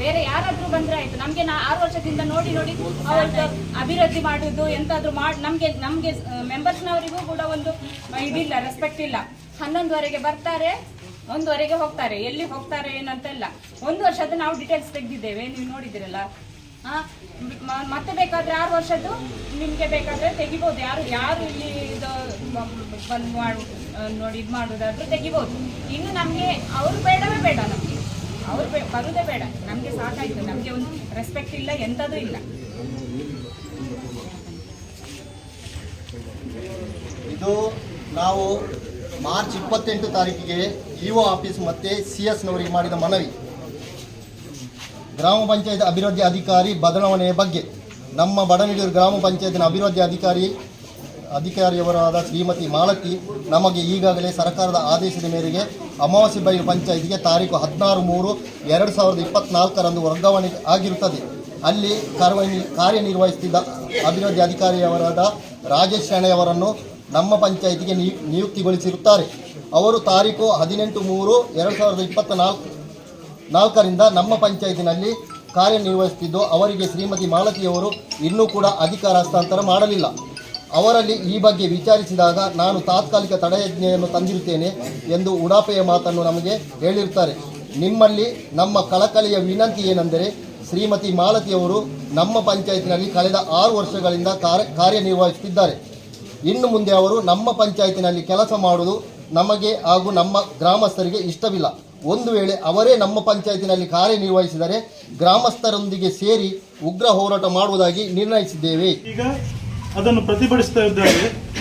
ಬೇರೆ ಯಾರಾದ್ರೂ ಬಂದ್ರೆ ಆಯ್ತು. ನಮ್ಗೆ ನಾ ಆರು ವರ್ಷದಿಂದ ನೋಡಿ ನೋಡಿ ಅವ್ರದ್ದು ಅಭಿವೃದ್ಧಿ ಮಾಡುದು, ಎಂತಾದ್ರೂ ಮಾಡಿ, ನಮ್ಗೆ ನಮ್ಗೆ ಮೆಂಬರ್ಸ್ನವರಿಗೂ ಕೂಡ ಒಂದು ಇದಿಲ್ಲ ರೆಸ್ಪೆಕ್ಟ್ ಇಲ್ಲ. ಹನ್ನೊಂದುವರೆಗೆ ಬರ್ತಾರೆ, ಒಂದುವರೆಗೆ ಹೋಗ್ತಾರೆ. ಎಲ್ಲಿ ಹೋಗ್ತಾರೆ ಏನಂತೆಲ್ಲ. ಒಂದು ವರ್ಷದ ನಾವು ಡೀಟೇಲ್ಸ್ ತೆಗೆದಿದ್ದೇವೆ. ನೀವು ನೋಡಿದಿರಲ್ಲ ಮತ್ತೆ ಬೇಕಾದ್ರೆ ಆರು ವರ್ಷದ್ದು ನಿಮಗೆ ಬೇಕಾದ್ರೆ ತೆಗಿಬೋದು. ಯಾರು ಯಾರು ಇಲ್ಲಿ ಇದು ಬಂದು ಮಾಡು ನೋಡಿ, ಇದು ಮಾಡೋದಾದ್ರೂ ತೆಗಿಬೋದು. ಇನ್ನು ನಮಗೆ, ಅವರು ಬೇಡವೇ ಬೇಡ ನಮಗೆ. ಅವ್ರು ಬರುದೇ ಬೇಡ. ನಮಗೆ ಸಾಕಾಯ್ತು. ನಮಗೆ ಒಂದು ರೆಸ್ಪೆಕ್ಟ್ ಇಲ್ಲ ಎಂಥದೂ ಇಲ್ಲ. ಇದು ನಾವು ಮಾರ್ಚ್ ಇಪ್ಪತ್ತೆಂಟು ತಾರೀಕಿಗೆ ಇಒ ಆಫೀಸ್ ಮತ್ತೆ ಸಿ ಎಸ್ನವರಿಗೆ ಮಾಡಿದ ಮನವಿ. ಗ್ರಾಮ ಪಂಚಾಯತ್ ಅಭಿವೃದ್ಧಿ ಅಧಿಕಾರಿ ಬದಲಾವಣೆಯ ಬಗ್ಗೆ. ನಮ್ಮ ಬಡನಿಡೂರು ಗ್ರಾಮ ಪಂಚಾಯತ್ನ ಅಭಿವೃದ್ಧಿ ಅಧಿಕಾರಿ ಅಧಿಕಾರಿಯವರಾದ ಶ್ರೀಮತಿ ಮಾಲತಿ ನಮಗೆ ಈಗಾಗಲೇ ಸರ್ಕಾರದ ಆದೇಶದ ಮೇರೆಗೆ ಅಮಾವಾಸ್ಯ ಬೈಲು ಪಂಚಾಯತಿಗೆ ತಾರೀಕು ಹದಿನಾರು ಮೂರು ಎರಡು ಸಾವಿರದ ಇಪ್ಪತ್ನಾಲ್ಕರಂದು ವರ್ಗಾವಣೆ ಆಗಿರುತ್ತದೆ. ಅಲ್ಲಿ ಕಾರ್ಯ ಕಾರ್ಯನಿರ್ವಹಿಸುತ್ತಿದ್ದ ಅಭಿವೃದ್ಧಿ ಅಧಿಕಾರಿಯವರಾದ ರಾಜೇಶ್ ರಾಣೆಯವರನ್ನು ನಮ್ಮ ಪಂಚಾಯತಿಗೆ ನಿಯು- ನಿಯುಕ್ತಿಗೊಳಿಸಿರುತ್ತಾರೆ. ಅವರು ತಾರೀಕು ಹದಿನೆಂಟು ಮೂರು ಎರಡು ಸಾವಿರದ ಇಪ್ಪತ್ತ ನಾಲ್ಕು ನಾಲ್ಕರಿಂದ ನಮ್ಮ ಪಂಚಾಯತಿನಲ್ಲಿ ಕಾರ್ಯನಿರ್ವಹಿಸುತ್ತಿದ್ದು, ಅವರಿಗೆ ಶ್ರೀಮತಿ ಮಾಲತಿಯವರು ಇನ್ನೂ ಕೂಡ ಅಧಿಕಾರ ಹಸ್ತಾಂತರ ಮಾಡಲಿಲ್ಲ. ಅವರಲ್ಲಿ ಈ ಬಗ್ಗೆ ವಿಚಾರಿಸಿದಾಗ ನಾನು ತಾತ್ಕಾಲಿಕ ತಡೆಯಜ್ಞೆಯನ್ನು ತಂದಿರುತ್ತೇನೆ ಎಂದು ಉಡಾಪೆಯ ಮಾತನ್ನು ನಮಗೆ ಹೇಳಿರುತ್ತಾರೆ. ನಿಮ್ಮಲ್ಲಿ ನಮ್ಮ ಕಳಕಳಿಯ ವಿನಂತಿ ಏನೆಂದರೆ, ಶ್ರೀಮತಿ ಮಾಲತಿಯವರು ನಮ್ಮ ಪಂಚಾಯತಿನಲ್ಲಿ ಕಳೆದ ಆರು ವರ್ಷಗಳಿಂದ ಕಾರ್ಯ, ಕಾರ್ಯನಿರ್ವಹಿಸುತ್ತಿದ್ದಾರೆ. ಇನ್ನು ಮುಂದೆ ಅವರು ನಮ್ಮ ಪಂಚಾಯತಿನಲ್ಲಿ ಕೆಲಸ ಮಾಡುವುದು ನಮಗೆ ಹಾಗೂ ನಮ್ಮ ಗ್ರಾಮಸ್ಥರಿಗೆ ಇಷ್ಟವಿಲ್ಲ. ಒಂದು ವೇಳೆ ಅವರೇ ನಮ್ಮ ಪಂಚಾಯತಿನಲ್ಲಿ ಕಾರ್ಯನಿರ್ವಹಿಸಿದರೆ, ಗ್ರಾಮಸ್ಥರೊಂದಿಗೆ ಸೇರಿ ಉಗ್ರ ಹೋರಾಟ ಮಾಡುವುದಾಗಿ ನಿರ್ಣಯಿಸಿದ್ದೇವೆ. ಈಗ ಅದನ್ನು ಪ್ರತಿಭಟಿಸ್ತಾ ಇದ್ದಾರೆ.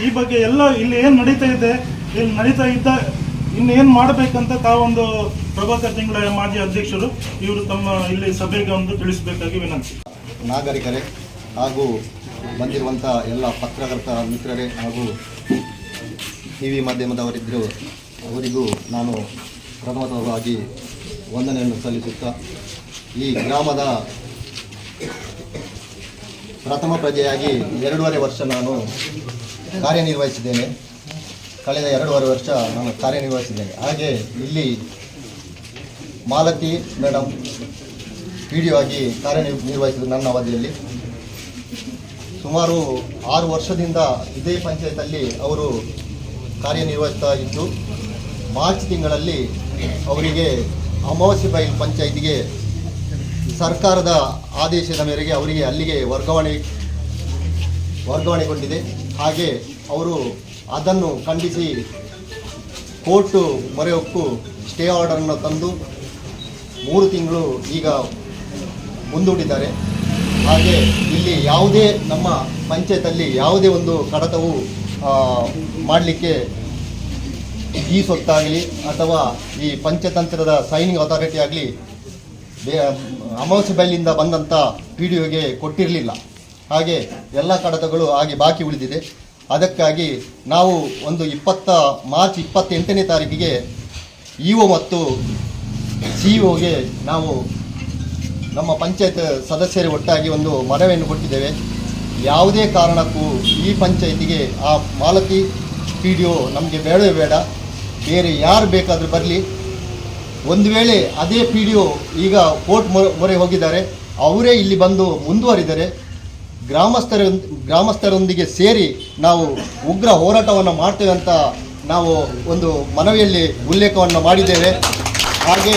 ಈ ಬಗ್ಗೆ ಎಲ್ಲ ಇಲ್ಲಿ ಏನು ನಡೀತಾ ಇದೆ? ಇಲ್ಲಿ ನಡೀತಾ ಇದ್ದ ಇನ್ನೇನು ಮಾಡಬೇಕಂತ ತಾವೊಂದು ಪ್ರಭಾಕರ್ ತಿಂಗಳ ಮಾಜಿ ಅಧ್ಯಕ್ಷರು ಇವರು ತಮ್ಮ ಇಲ್ಲಿ ಸಭೆಗೆ ಒಂದು ತಿಳಿಸಬೇಕಾಗಿ ವಿನಂತಿ. ನಾಗರಿಕರೇ ಹಾಗೂ ಬಂದಿರುವಂಥ ಎಲ್ಲ ಪತ್ರಕರ್ತ ಮಿತ್ರರೇ ಹಾಗೂ ಟಿ ವಿ ಮಾಧ್ಯಮದವರಿದ್ದರು ಅವರಿಗೂ ನಾನು ಪ್ರಥಮವಾಗಿ ವಂದನೆಯನ್ನು ಸಲ್ಲಿಸುತ್ತಾ ಈ ಗ್ರಾಮದ ಪ್ರಥಮ ಪ್ರಜೆಯಾಗಿ ಎರಡೂವರೆ ವರ್ಷ ನಾನು ಕಾರ್ಯನಿರ್ವಹಿಸಿದ್ದೇನೆ. ಕಳೆದ ಎರಡೂವರೆ ವರ್ಷ ನಾನು ಕಾರ್ಯನಿರ್ವಹಿಸಿದ್ದೇನೆ. ಹಾಗೆ ಇಲ್ಲಿ ಮಾಲತಿ ಮೇಡಮ್ ಪಿ ಡಿ ಆಗಿ ಕಾರ್ಯನಿರ್ವಹಿಸಿದ ನನ್ನ ಅವಧಿಯಲ್ಲಿ. ಸುಮಾರು ಆರು ವರ್ಷದಿಂದ ಇದೇ ಪಂಚಾಯತಲ್ಲಿ ಅವರು ಕಾರ್ಯನಿರ್ವಹಿಸ್ತಾ ಇದ್ದು, ಮಾರ್ಚ್ ತಿಂಗಳಲ್ಲಿ ಅವರಿಗೆ ಅಮಾವಾಸ್ಯ ಬೈಲ್ ಪಂಚಾಯತಿಗೆ ಸರ್ಕಾರದ ಆದೇಶದ ಮೇರೆಗೆ ಅವರಿಗೆ ಅಲ್ಲಿಗೆ ವರ್ಗಾವಣೆ, ವರ್ಗಾವಣೆಗೊಂಡಿದೆ. ಹಾಗೆ ಅವರು ಅದನ್ನು ಖಂಡಿಸಿ ಕೋರ್ಟು ಮೊರೆ ಹೊಕ್ಕು ಸ್ಟೇ ಆರ್ಡರನ್ನು ತಂದು ಮೂರು ತಿಂಗಳು ಈಗ ಮುಂದೂಡಿದ್ದಾರೆ. ಹಾಗೆ ಇಲ್ಲಿ ಯಾವುದೇ ನಮ್ಮ ಪಂಚಾಯತಲ್ಲಿ ಯಾವುದೇ ಒಂದು ಕಡತವು ಮಾಡಲಿಕ್ಕೆ ಈ ಸ್ವತ್ತಾಗಲಿ ಅಥವಾ ಈ ಪಂಚತಂತ್ರದ ಸೈನಿಂಗ್ ಅಥಾರಿಟಿ ಆಗಲಿ ಬೇ ಅಮಾವಾಸ್ಯೆ ಬೈಲಿಂದ ಬಂದಂಥ ಪಿ ಡಿ ಒಗೆ ಕೊಟ್ಟಿರಲಿಲ್ಲ. ಹಾಗೆ ಎಲ್ಲ ಕಡತಗಳು ಹಾಗೆ ಬಾಕಿ ಉಳಿದಿದೆ. ಅದಕ್ಕಾಗಿ ನಾವು ಒಂದು ಇಪ್ಪತ್ತ, ಮಾರ್ಚ್ ಇಪ್ಪತ್ತೆಂಟನೇ ತಾರೀಕಿಗೆ ಇ ಒ ಮತ್ತು ಸಿ ಒಗೆ ನಾವು ನಮ್ಮ ಪಂಚಾಯತ್ ಸದಸ್ಯರು ಒಟ್ಟಾಗಿ ಒಂದು ಮನವಿಯನ್ನು ಕೊಟ್ಟಿದ್ದೇವೆ. ಯಾವುದೇ ಕಾರಣಕ್ಕೂ ಈ ಪಂಚಾಯತಿಗೆ ಆ ಮಾಲತಿ ಪಿ ಡಿ ಒ ನಮಗೆ ಬೇಡವೇ ಬೇಡ. ಬೇರೆ ಯಾರು ಬೇಕಾದರೂ ಬರಲಿ. ಒಂದು ವೇಳೆ ಅದೇ ಪಿ ಡಿ ಒ ಈಗ ಕೋರ್ಟ್ ಮೊರೆ ಹೋಗಿದ್ದಾರೆ, ಅವರೇ ಇಲ್ಲಿ ಬಂದು ಮುಂದುವರಿದರೆ ಗ್ರಾಮಸ್ಥರ, ಗ್ರಾಮಸ್ಥರೊಂದಿಗೆ ಸೇರಿ ನಾವು ಉಗ್ರ ಹೋರಾಟವನ್ನು ಮಾಡ್ತೇವೆ ಅಂತ ನಾವು ಒಂದು ಮನವಿಯಲ್ಲಿ ಉಲ್ಲೇಖವನ್ನು ಮಾಡಿದ್ದೇವೆ. ಹಾಗೆ